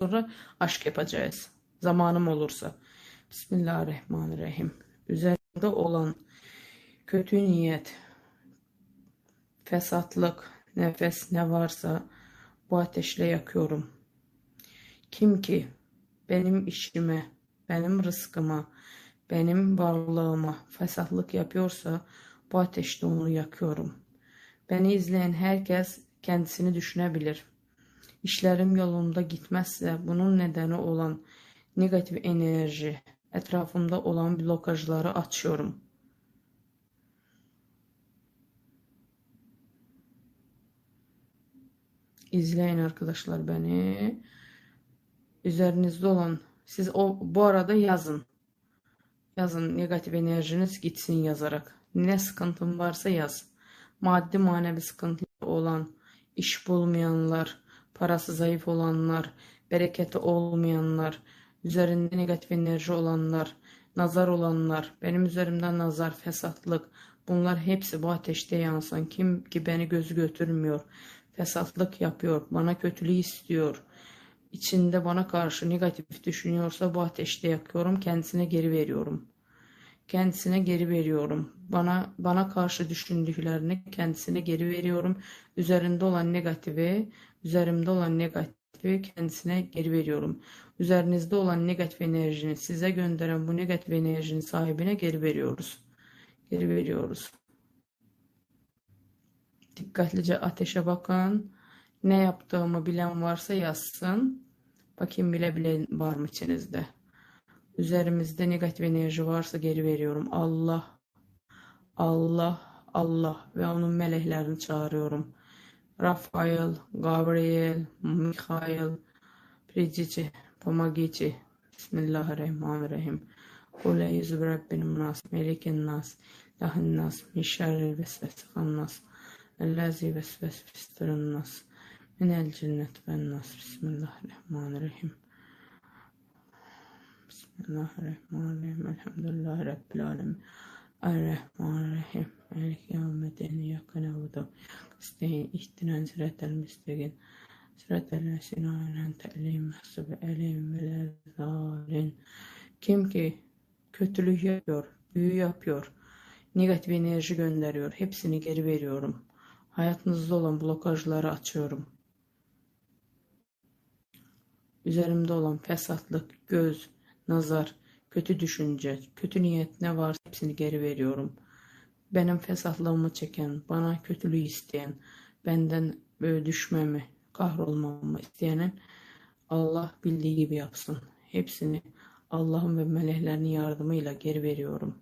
sonra aşk yapacağız. Zamanım olursa. Bismillahirrahmanirrahim. Üzerinde olan kötü niyet, fesatlık, nefes ne varsa bu ateşle yakıyorum. Kim ki benim işime, benim rızkıma, benim varlığıma fesatlık yapıyorsa bu ateşte onu yakıyorum. Beni izleyen herkes kendisini düşünebilir. İşlerim yolunda gitmezse bunun nedeni olan negatif enerji, etrafımda olan blokajları açıyorum. İzleyin arkadaşlar beni. Üzerinizde olan siz o bu arada yazın. Yazın negatif enerjiniz gitsin yazarak. Ne sıkıntın varsa yaz. Maddi manevi sıkıntı olan, iş bulmayanlar, parası zayıf olanlar, bereketi olmayanlar, üzerinde negatif enerji olanlar, nazar olanlar, benim üzerimden nazar, fesatlık, bunlar hepsi bu ateşte yansın. Kim ki beni gözü götürmüyor, fesatlık yapıyor, bana kötülüğü istiyor, içinde bana karşı negatif düşünüyorsa bu ateşte yakıyorum, kendisine geri veriyorum. Kendisine geri veriyorum. Bana bana karşı düşündüklerini kendisine geri veriyorum. Üzerinde olan negatifi, üzerimde olan negatifi kendisine geri veriyorum. Üzerinizde olan negatif enerjini size gönderen bu negatif enerjinin sahibine geri veriyoruz. Geri veriyoruz. Dikkatlice ateşe bakın. Ne yaptığımı bilen varsa yazsın. Bakayım bile bile var mı içinizde. Üzerimizde negatif enerji varsa geri veriyorum. Allah, Allah, Allah ve onun meleklerini çağırıyorum. Rafael, Gabriel, Mikhail, Prigici, Pomagici. Bismillahirrahmanirrahim. Kul eyyüzü Rabbin nas, melikin nas, lahin nas, min şerril vesvesekan nas, ellezi vesves fistirin nas, minel cennet ben nas. Bismillahirrahmanirrahim. Bismillahirrahmanirrahim. Elhamdülillahi Rabbil alemin. Errahmanirrahim. Melik yevmeddin. İyyâke na'budu. İsteyin ihtinan sıratel müstegin. Sıratel lezîne an'amte aleyhim mehsubi aleyhim velezâlin. Kim ki kötülük yapıyor, büyü yapıyor, negatif enerji gönderiyor, hepsini geri veriyorum. Hayatınızda olan blokajları açıyorum. Üzerimde olan fesatlık, göz, nazar, kötü düşünce, kötü niyet ne varsa hepsini geri veriyorum. Benim fesatlığımı çeken, bana kötülüğü isteyen, benden böyle düşmemi, kahrolmamı isteyenin Allah bildiği gibi yapsın. Hepsini Allah'ın ve meleklerinin yardımıyla geri veriyorum.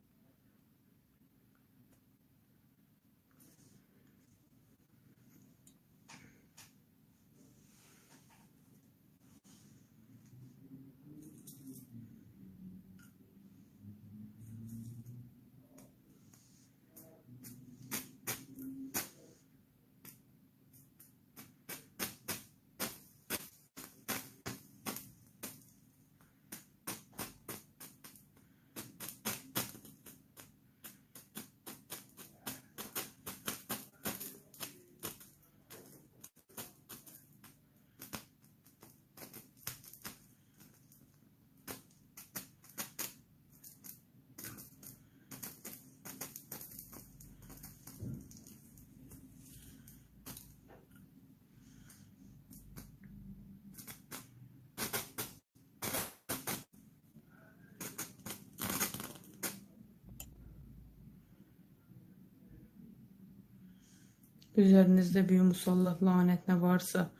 Üzerinizde bir musallat lanet ne varsa,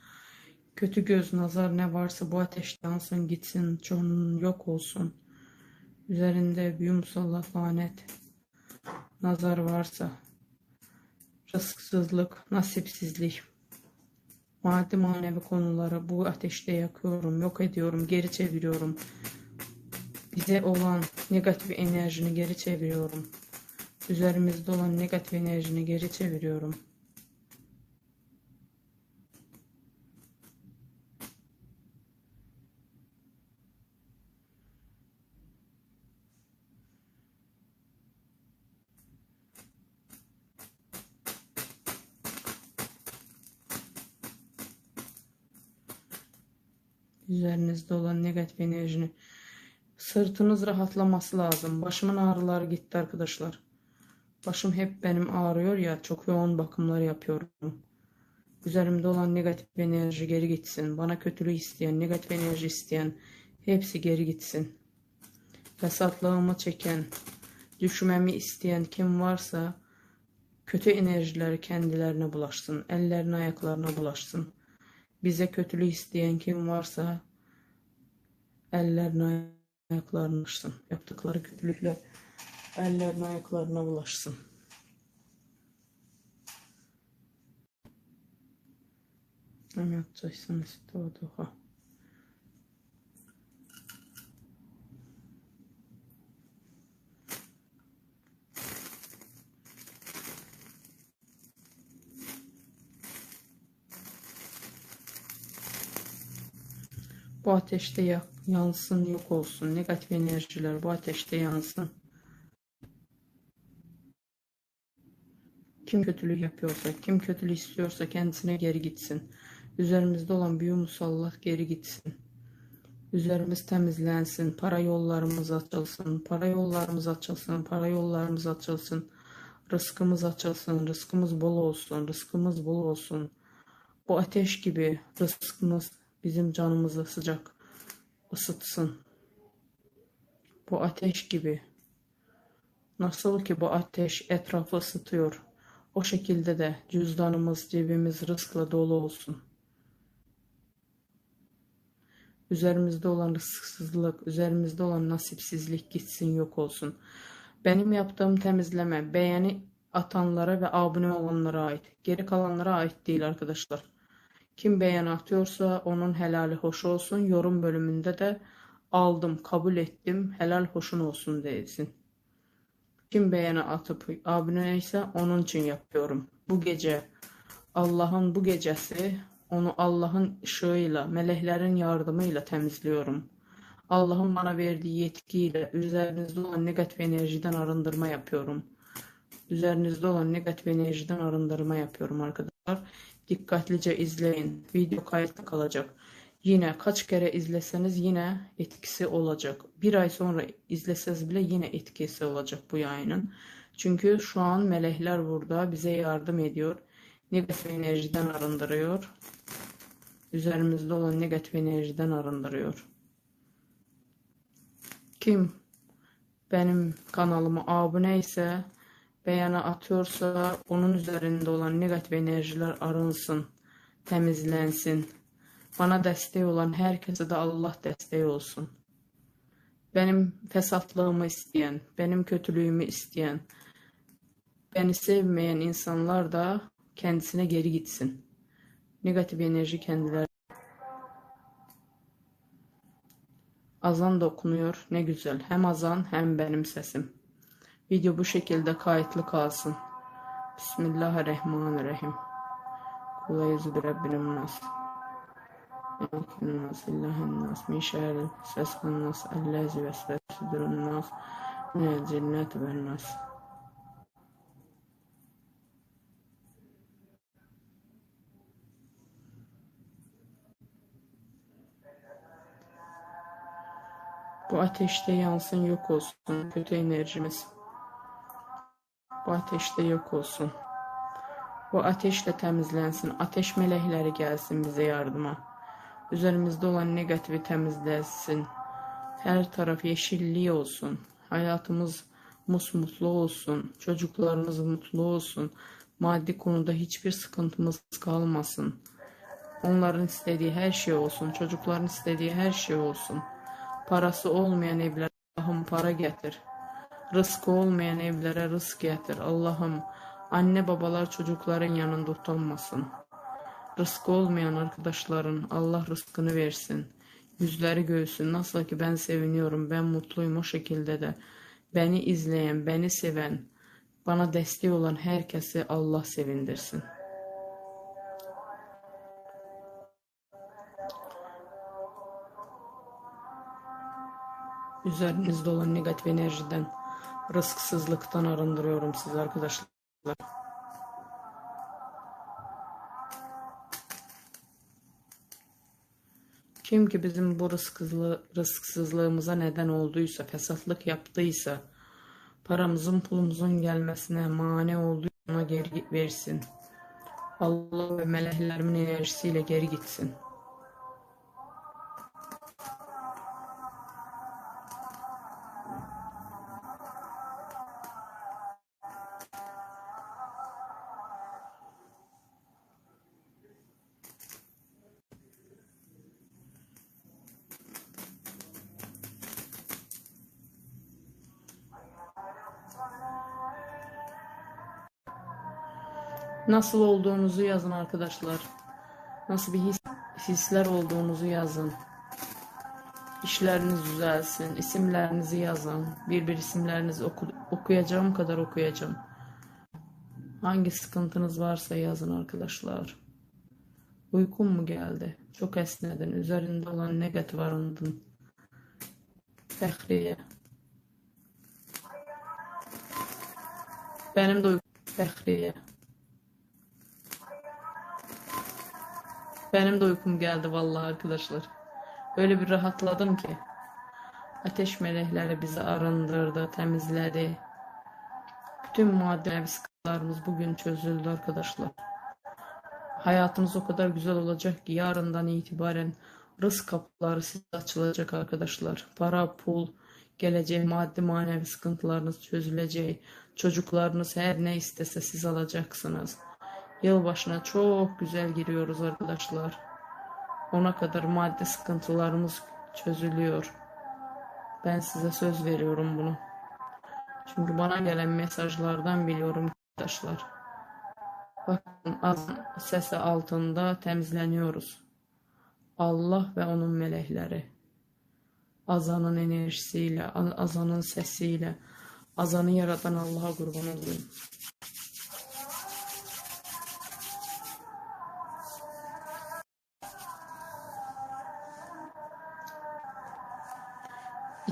kötü göz nazar ne varsa bu ateş yansın gitsin, çoğunun yok olsun. Üzerinde bir musallat lanet, nazar varsa, rızksızlık, nasipsizlik, maddi manevi konuları bu ateşte yakıyorum, yok ediyorum, geri çeviriyorum. Bize olan negatif enerjini geri çeviriyorum. Üzerimizde olan negatif enerjini geri çeviriyorum. Üzerinizde olan negatif enerjini. Sırtınız rahatlaması lazım. Başımın ağrıları gitti arkadaşlar. Başım hep benim ağrıyor ya. Çok yoğun bakımlar yapıyorum. Üzerimde olan negatif enerji geri gitsin. Bana kötülüğü isteyen, negatif enerji isteyen hepsi geri gitsin. Fesatlığımı çeken, düşmemi isteyen kim varsa kötü enerjileri kendilerine bulaşsın. Ellerine ayaklarına bulaşsın. Bize kötülüğü isteyen kim varsa ellerine ayaklarına bulaşsın. Yaptıkları kötülükler ellerine ayaklarına bulaşsın. Ne yapacaksınız? Doğduğu. Bu ateşte ya- yansın, yok olsun. Negatif enerjiler bu ateşte yansın. Kim kötülük yapıyorsa, kim kötülük istiyorsa kendisine geri gitsin. Üzerimizde olan büyü musallat geri gitsin. Üzerimiz temizlensin, para yollarımız açılsın, para yollarımız açılsın, para yollarımız açılsın. Rızkımız açılsın, rızkımız bol olsun, rızkımız bol olsun. Bu ateş gibi rızkımız bizim canımızı sıcak ısıtsın. Bu ateş gibi. Nasıl ki bu ateş etrafı ısıtıyor. O şekilde de cüzdanımız, cebimiz rızkla dolu olsun. Üzerimizde olan rızksızlık, üzerimizde olan nasipsizlik gitsin yok olsun. Benim yaptığım temizleme beğeni atanlara ve abone olanlara ait. Geri kalanlara ait değil arkadaşlar. Kim beğeni atıyorsa onun helali hoş olsun. Yorum bölümünde de aldım, kabul ettim, helal hoşun olsun desin. Kim beğeni atıp abone ise onun için yapıyorum. Bu gece Allah'ın bu gecesi onu Allah'ın ışığıyla, meleklerin yardımıyla temizliyorum. Allah'ın bana verdiği yetkiyle üzerinizde olan negatif enerjiden arındırma yapıyorum. Üzerinizde olan negatif enerjiden arındırma yapıyorum arkadaşlar. Dikkatlice izleyin. Video kayıtlı kalacak. Yine kaç kere izleseniz yine etkisi olacak. Bir ay sonra izleseniz bile yine etkisi olacak bu yayının. Çünkü şu an melekler burada bize yardım ediyor. Negatif enerjiden arındırıyor. Üzerimizde olan negatif enerjiden arındırıyor. Kim benim kanalıma abone ise beğeni atıyorsa onun üzerinde olan negatif enerjiler arınsın, temizlensin. Bana destek olan herkese de Allah desteği olsun. Benim fesatlığımı isteyen, benim kötülüğümü isteyen, beni sevmeyen insanlar da kendisine geri gitsin. Negatif enerji kendileri. Azan da okunuyor. Ne güzel. Hem azan hem benim sesim. Video bu şekilde kayıtlı kalsın. Bismillahirrahmanirrahim. Kul yüzü bir Rabbinin nas. Melikin nas, illahin nas, min şerri seskin nas, ellezi vesvesidirun nas, minel cinneti ven nas. Bu ateşte yansın yok olsun kötü enerjimiz. Bu ateşte yok olsun. Bu ateşle temizlensin. Ateş melekleri gelsin bize yardıma. Üzerimizde olan negatifi temizlensin. Her taraf yeşilliği olsun. Hayatımız musmutlu olsun. Çocuklarımız mutlu olsun. Maddi konuda hiçbir sıkıntımız kalmasın. Onların istediği her şey olsun. Çocukların istediği her şey olsun. Parası olmayan evlere Allah'ım para getir. Rızkı olmayan evlere rızk getir. Allah'ım anne babalar çocukların yanında utanmasın. Rızkı olmayan arkadaşların Allah rızkını versin. Yüzleri göğsün. Nasıl ki ben seviniyorum, ben mutluyum o şekilde de. Beni izleyen, beni seven, bana destek olan herkesi Allah sevindirsin. Üzerinizde olan negatif enerjiden, rızksızlıktan arındırıyorum sizi arkadaşlar. Kim ki bizim bu rızkızlı, rızksızlığımıza neden olduysa, fesatlık yaptıysa, paramızın pulumuzun gelmesine mane olduysa ona geri versin. Allah ve meleklerimin enerjisiyle geri gitsin. Nasıl olduğunuzu yazın arkadaşlar. Nasıl bir his, hisler olduğunuzu yazın. İşleriniz düzelsin. isimlerinizi yazın. Bir bir isimlerinizi oku, okuyacağım kadar okuyacağım. Hangi sıkıntınız varsa yazın arkadaşlar. Uykun mu geldi? Çok esnedin. Üzerinde olan negatif arındın. Fəhriye. Benim de uykum Fəhriye. Benim de uykum geldi vallahi arkadaşlar. Öyle bir rahatladım ki. Ateş melekleri bizi arındırdı, temizledi. Bütün madde sıkıntılarımız bugün çözüldü arkadaşlar. Hayatınız o kadar güzel olacak ki yarından itibaren rızk kapıları size açılacak arkadaşlar. Para, pul, geleceği, maddi manevi sıkıntılarınız çözülecek. Çocuklarınız her ne istese siz alacaksınız. Yılbaşına çok güzel giriyoruz arkadaşlar. Ona kadar maddi sıkıntılarımız çözülüyor. Ben size söz veriyorum bunu. Çünkü bana gelen mesajlardan biliyorum arkadaşlar. Bakın az sesi altında temizleniyoruz. Allah ve onun melekleri. Azanın enerjisiyle, azanın sesiyle, azanı yaratan Allah'a kurban olayım.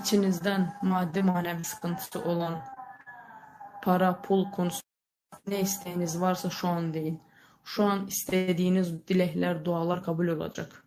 İçinizden maddi manevi sıkıntısı olan para, pul konusu ne isteğiniz varsa şu an deyin. Şu an istediğiniz dilekler, dualar kabul olacak.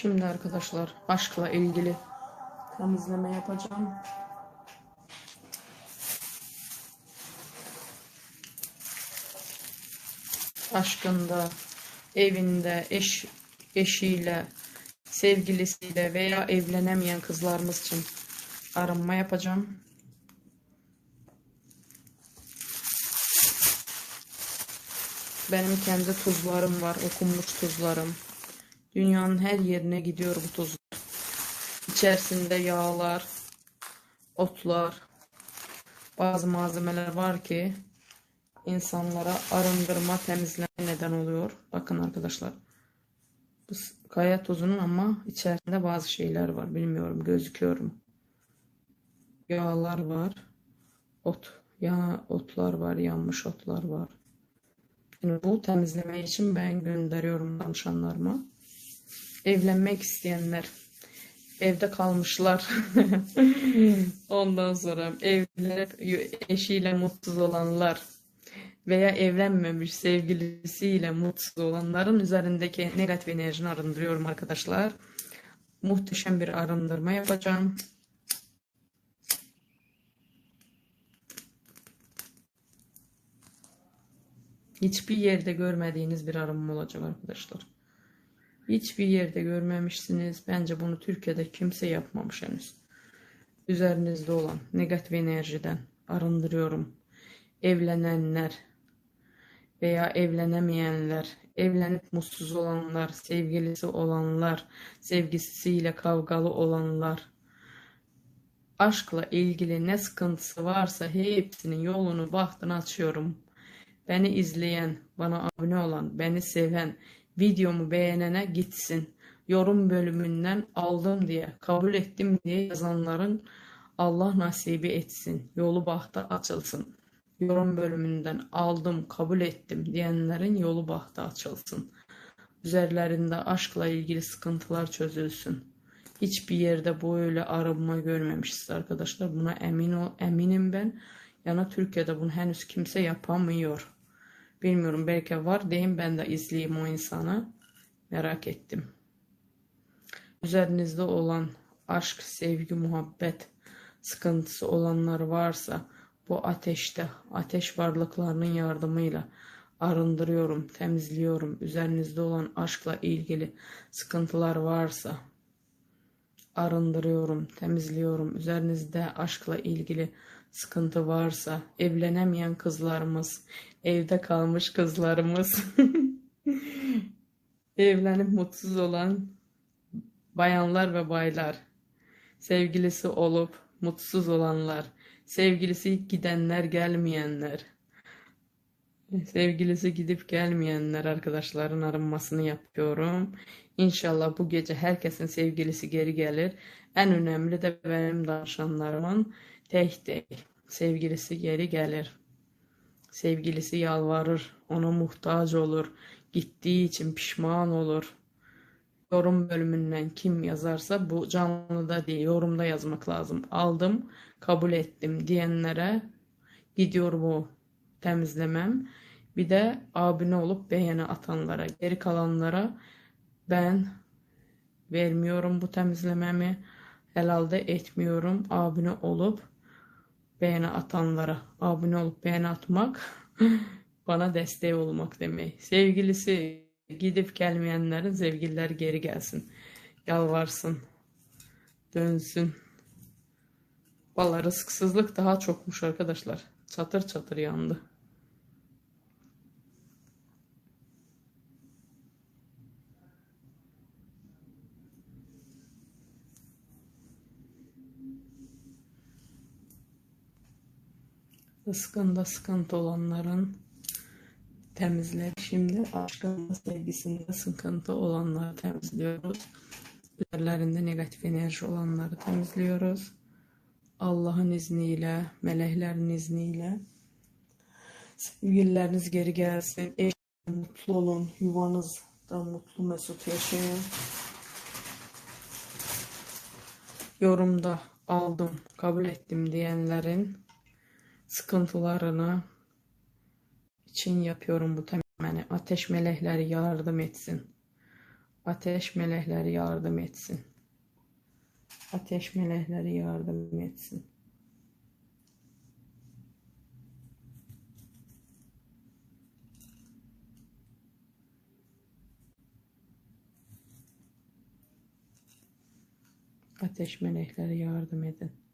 Şimdi arkadaşlar aşkla ilgili temizleme yapacağım. Aşkında, evinde, eş, eşiyle, sevgilisiyle veya evlenemeyen kızlarımız için arınma yapacağım. Benim kendi tuzlarım var, okunmuş tuzlarım. Dünyanın her yerine gidiyor bu tuzlar. İçerisinde yağlar, otlar, bazı malzemeler var ki insanlara arındırma, temizleme neden oluyor. Bakın arkadaşlar. Bu kaya tuzunun ama içerisinde bazı şeyler var. Bilmiyorum gözüküyor mu? Yağlar var. Ot. Ya otlar var. Yanmış otlar var. Yani bu temizleme için ben gönderiyorum danışanlarıma evlenmek isteyenler evde kalmışlar. Ondan sonra evlenip eşiyle mutsuz olanlar veya evlenmemiş sevgilisiyle mutsuz olanların üzerindeki negatif enerjini arındırıyorum arkadaşlar. Muhteşem bir arındırma yapacağım. Hiçbir yerde görmediğiniz bir arınma olacak arkadaşlar. Hiçbir yerde görmemişsiniz. Bence bunu Türkiye'de kimse yapmamış henüz. Üzerinizde olan negatif enerjiden arındırıyorum. Evlenenler veya evlenemeyenler, evlenip mutsuz olanlar, sevgilisi olanlar, sevgisiyle kavgalı olanlar aşkla ilgili ne sıkıntısı varsa hepsinin yolunu bahtını açıyorum. Beni izleyen, bana abone olan, beni seven, videomu beğenene gitsin. Yorum bölümünden aldım diye, kabul ettim diye yazanların Allah nasibi etsin. Yolu bahtı açılsın. Yorum bölümünden aldım, kabul ettim diyenlerin yolu bahtı açılsın. Üzerlerinde aşkla ilgili sıkıntılar çözülsün. Hiçbir yerde böyle arınma görmemişiz arkadaşlar. Buna emin ol, eminim ben. Yani Türkiye'de bunu henüz kimse yapamıyor. Bilmiyorum belki var diyeyim ben de izleyeyim o insanı. Merak ettim. Üzerinizde olan aşk, sevgi, muhabbet sıkıntısı olanlar varsa bu ateşte, ateş varlıklarının yardımıyla arındırıyorum, temizliyorum. Üzerinizde olan aşkla ilgili sıkıntılar varsa arındırıyorum, temizliyorum. Üzerinizde aşkla ilgili sıkıntı varsa, evlenemeyen kızlarımız, evde kalmış kızlarımız, evlenip mutsuz olan bayanlar ve baylar, sevgilisi olup mutsuz olanlar, sevgilisi gidenler, gelmeyenler, sevgilisi gidip gelmeyenler arkadaşların arınmasını yapıyorum. İnşallah bu gece herkesin sevgilisi geri gelir. En önemli de benim danışanlarımın tek değil. Sevgilisi geri gelir. Sevgilisi yalvarır, ona muhtaç olur. Gittiği için pişman olur. Yorum bölümünden kim yazarsa bu canlıda değil, yorumda yazmak lazım. Aldım, kabul ettim diyenlere gidiyor bu temizlemem. Bir de abone olup beğeni atanlara, geri kalanlara ben vermiyorum bu temizlememi. Helalde etmiyorum. Abone olup beğeni atanlara abone olup beğeni atmak bana destek olmak demek. Sevgilisi gidip gelmeyenlerin sevgililer geri gelsin. Yalvarsın. Dönsün. Valla rızksızlık daha çokmuş arkadaşlar. Çatır çatır yandı. Rızkında sıkıntı olanların temizler. Şimdi aşkında sevgisinde sıkıntı olanları temizliyoruz. Üzerlerinde negatif enerji olanları temizliyoruz. Allah'ın izniyle, meleklerin izniyle. Sevgilileriniz geri gelsin. Eş mutlu olun. Yuvanızda mutlu mesut yaşayın. Yorumda aldım, kabul ettim diyenlerin sıkıntılarını için yapıyorum bu temeni. Ateş melekleri yardım etsin. Ateş melekleri yardım etsin. Ateş melekleri yardım etsin. Ateş melekleri yardım edin.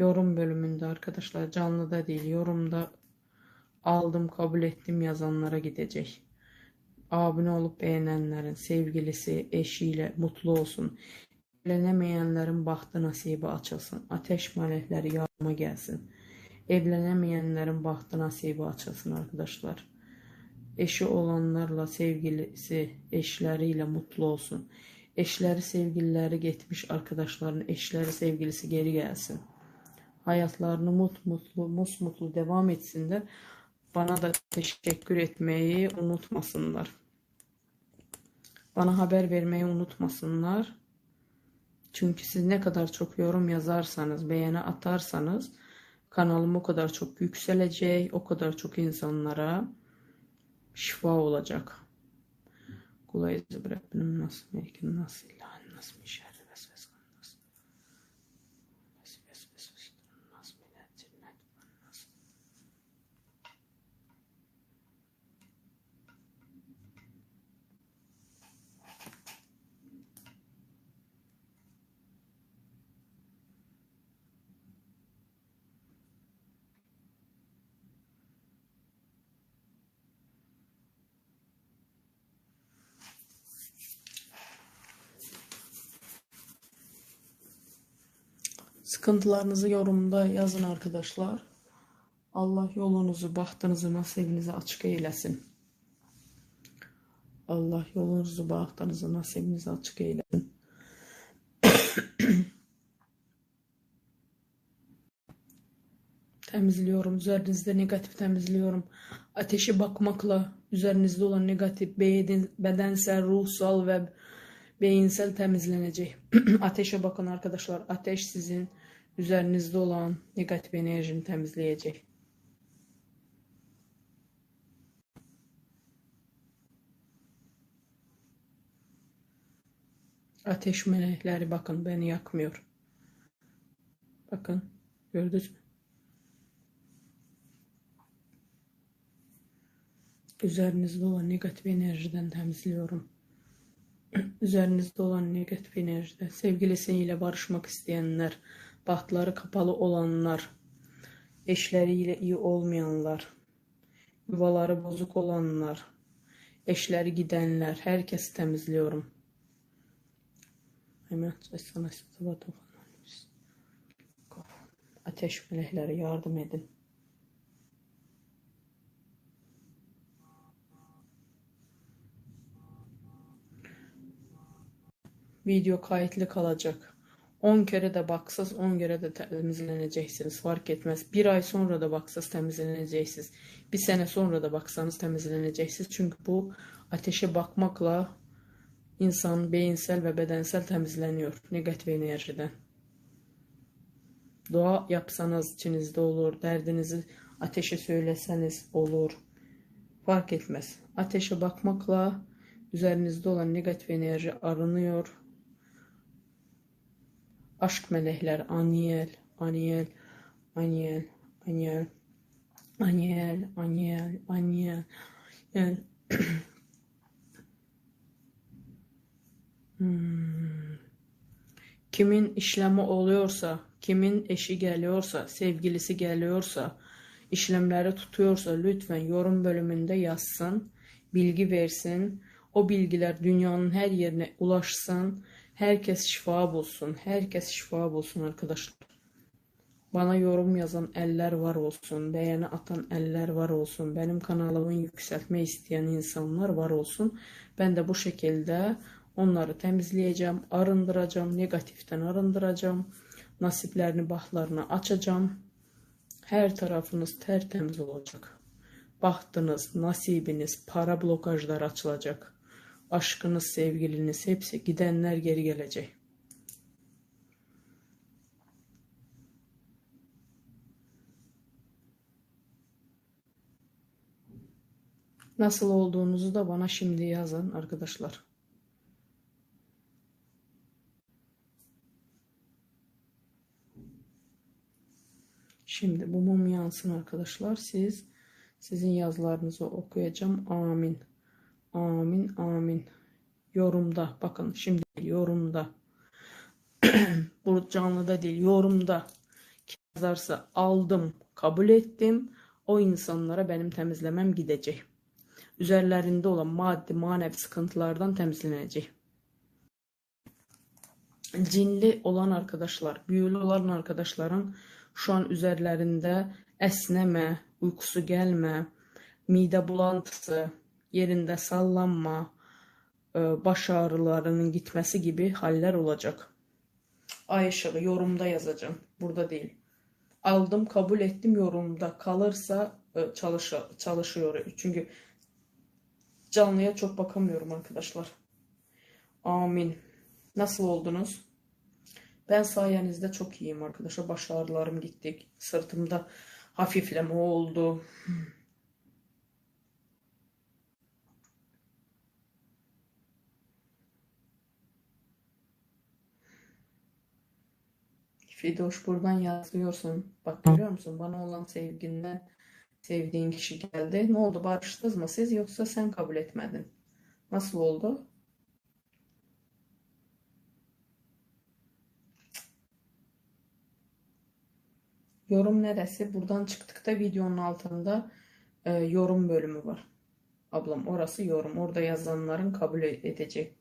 Yorum bölümünde arkadaşlar canlıda değil yorumda aldım kabul ettim yazanlara gidecek. Abone olup beğenenlerin sevgilisi eşiyle mutlu olsun. Evlenemeyenlerin bahtı nasibi açılsın. Ateş melekleri yardıma gelsin. Evlenemeyenlerin bahtı nasibi açılsın arkadaşlar. Eşi olanlarla sevgilisi eşleriyle mutlu olsun. Eşleri sevgilileri gitmiş arkadaşların eşleri sevgilisi geri gelsin. Hayatlarını mut mutlu musmutlu devam etsinler. Bana da teşekkür etmeyi unutmasınlar. Bana haber vermeyi unutmasınlar. Çünkü siz ne kadar çok yorum yazarsanız, beğeni atarsanız kanalım o kadar çok yükselecek, o kadar çok insanlara şifa olacak. Kulayızı bırakın nasıl mümkün nasıl ilahi nasıl Sıkıntılarınızı yorumda yazın arkadaşlar. Allah yolunuzu, bahtınızı, nasibinizi açık eylesin. Allah yolunuzu, bahtınızı, nasibinizi açık eylesin. temizliyorum. Üzerinizde negatif temizliyorum. Ateşe bakmakla üzerinizde olan negatif beden, bedensel, ruhsal ve beyinsel temizlenecek. Ateşe bakın arkadaşlar. Ateş sizin üzerinizde olan negatif enerjini temizleyecek. Ateş melekleri bakın beni yakmıyor. Bakın gördünüz mü? Üzerinizde olan negatif enerjiden temizliyorum. Üzerinizde olan negatif enerjide sevgilisiyle barışmak isteyenler, bahtları kapalı olanlar, eşleriyle iyi olmayanlar, yuvaları bozuk olanlar, eşleri gidenler, herkesi temizliyorum. Hemen sana Ateş melekleri yardım edin. Video kayıtlı kalacak. 10 kere de baksız 10 kere de temizleneceksiniz. Fark etmez. Bir ay sonra da baksız temizleneceksiniz. Bir sene sonra da baksanız temizleneceksiniz. Çünkü bu ateşe bakmakla insan beyinsel ve bedensel temizleniyor. Negatif enerjiden. Dua yapsanız içinizde olur. Derdinizi ateşe söyleseniz olur. Fark etmez. Ateşe bakmakla üzerinizde olan negatif enerji arınıyor Aşk melekler Aniel, Aniel, Aniel, Aniel, Aniel, Aniel, Aniel. Yani hmm. kimin işlemi oluyorsa, kimin eşi geliyorsa, sevgilisi geliyorsa, işlemleri tutuyorsa lütfen yorum bölümünde yazsın, bilgi versin. O bilgiler dünyanın her yerine ulaşsın. Herkes şifa bulsun. Herkes şifa bulsun arkadaşlar. Bana yorum yazan eller var olsun. Beğeni atan eller var olsun. Benim kanalımı yükseltme isteyen insanlar var olsun. Ben de bu şekilde onları temizleyeceğim. Arındıracağım. Negatiften arındıracağım. Nasiplerini, bahtlarını açacağım. Her tarafınız tertemiz olacak. Bahtınız, nasibiniz, para blokajları açılacak aşkınız, sevgiliniz hepsi gidenler geri gelecek. Nasıl olduğunuzu da bana şimdi yazın arkadaşlar. Şimdi bu mum yansın arkadaşlar. Siz sizin yazılarınızı okuyacağım. Amin. Amin amin. Yorumda bakın şimdi yorumda. Bu canlıda değil yorumda. Yazarsa aldım kabul ettim. O insanlara benim temizlemem gidecek. Üzerlerinde olan maddi manevi sıkıntılardan temizlenecek. Cinli olan arkadaşlar, büyülü olan arkadaşların şu an üzerlerinde esneme, uykusu gelme, mide bulantısı, yerinde sallanma, e, baş ağrılarının gitmesi gibi haller olacak. Ay ışığı yorumda yazacağım. Burada değil. Aldım, kabul ettim yorumda. Kalırsa e, çalış çalışıyor. Çünkü canlıya çok bakamıyorum arkadaşlar. Amin. Nasıl oldunuz? Ben sayenizde çok iyiyim arkadaşlar. Baş ağrılarım gitti. Sırtımda hafifleme oldu. Fidoş buradan yazıyorsun. Bak görüyor musun? Bana olan sevginden sevdiğin kişi geldi. Ne oldu? Barıştınız mı siz yoksa sen kabul etmedin? Nasıl oldu? Yorum neresi? Buradan çıktıkta videonun altında e, yorum bölümü var. Ablam orası yorum. Orada yazanların kabul edecek.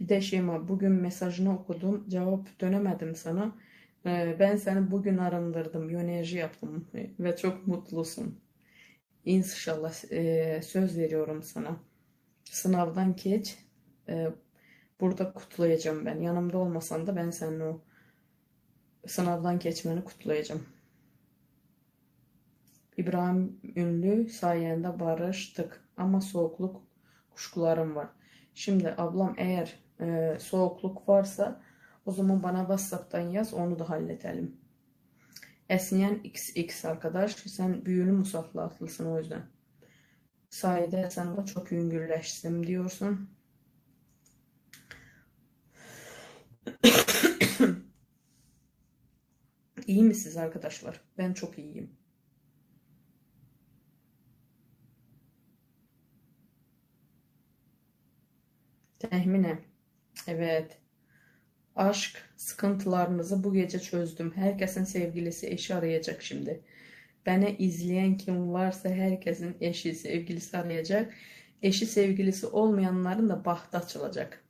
Bir de Şeyma bugün mesajını okudum. Cevap dönemedim sana. Ee, ben seni bugün arındırdım. Yönerji yaptım ve çok mutlusun. İnşallah e, söz veriyorum sana. Sınavdan geç. E, burada kutlayacağım ben. Yanımda olmasan da ben senin o sınavdan geçmeni kutlayacağım. İbrahim Ünlü sayende barıştık ama soğukluk kuşkularım var. Şimdi ablam eğer e, soğukluk varsa o zaman bana WhatsApp'tan yaz onu da halledelim. Esniyen XX arkadaş sen büyülü musallatlısın o yüzden. Sayede sen de çok üngürleştim diyorsun. İyi misiniz arkadaşlar? Ben çok iyiyim. Tehmine. Evet. Aşk sıkıntılarınızı bu gece çözdüm. Herkesin sevgilisi, eşi arayacak şimdi. Beni izleyen kim varsa herkesin eşi, sevgilisi arayacak. Eşi, sevgilisi olmayanların da bahtı açılacak.